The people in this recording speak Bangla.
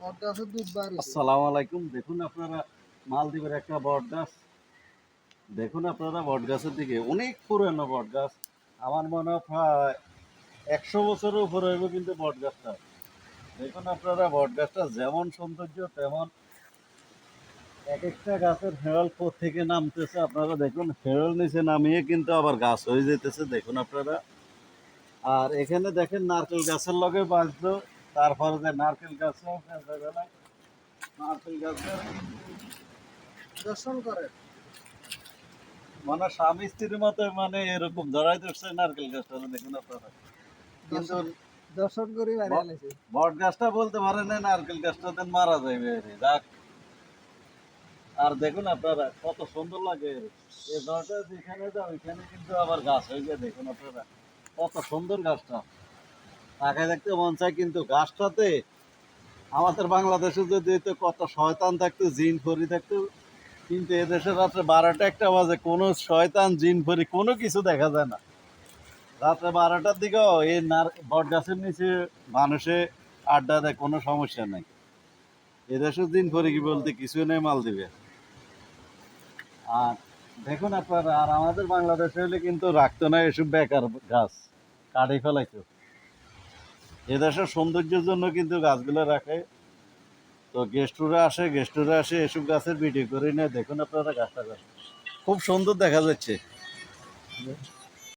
আসসালামু আলাইকুম। দেখুন আপনারা মালদ্বীপের একটা বট গাছ দেখুন আপনারা বট গাছের দিকে। অনেক পুরনো বট গাছ আমার মনে হয় প্রায় একশো বছরের উপরে হইব কিন্তু বট গাছটা দেখুন আপনারা বট গাছটা যেমন সৌন্দর্য, তেমন এক একটা গাছের হেরল থেকে নামতেছে আপনারা দেখুন। হেরল নিচে নামিয়ে কিন্তু আবার গাছ হয়ে যেতেছে। দেখুন আপনারা। আর এখানে দেখেন নারকেল গাছের লগে বাঁচলো তারপরে যে নারকেল গাছও নারকেল গাছের দর্শন করে। মানে স্বামী স্ত্রীর মতো মানে এরকম ধরাই ধরছে নারকেল গাছটা দেখুন আপনারা। কিন্তু দর্শন করে বট গাছটা বলতে পারে না নারকেল গাছটা দেন মারা এরে, যাক। আর দেখুন আপনারা কত সুন্দর লাগে। এই দরজা যেখানে যাও ওইখানে কিন্তু আবার গাছ হয়ে যায় দেখুন আপনারা। কত সুন্দর গাছটা। তাকে দেখতে মন চায় কিন্তু গাছটাতে আমাদের বাংলাদেশে যদি তো কত শয়তান থাকতো জিন ফরি থাকতো, কিন্তু এদেশে রাত্রে বারোটা একটা বাজে, কোনো শয়তান জিন ফরি কোনো কিছু দেখা যায় না। রাত্রে বারোটার দিকেও এই নার, বট গাছের নিচে মানুষে আড্ডা দেয়, কোনো সমস্যা নাই। এদেশে দিন পরে কি বলতে কিছু নেই, মাল দিবে। আর দেখুন আপনারা, আর আমাদের বাংলাদেশে হলে কিন্তু রাখতো না এসব বেকার গাছ কাটি ফেলাইতো। এদেশের সৌন্দর্যের জন্য কিন্তু গাছগুলো রাখে। তো গেস্টুরা আসে গেস্টুরা আসে, এসব গাছের ভিডিও করে নিয়ে দেখুন আপনারা গাছটা গাছ খুব সুন্দর দেখা যাচ্ছে।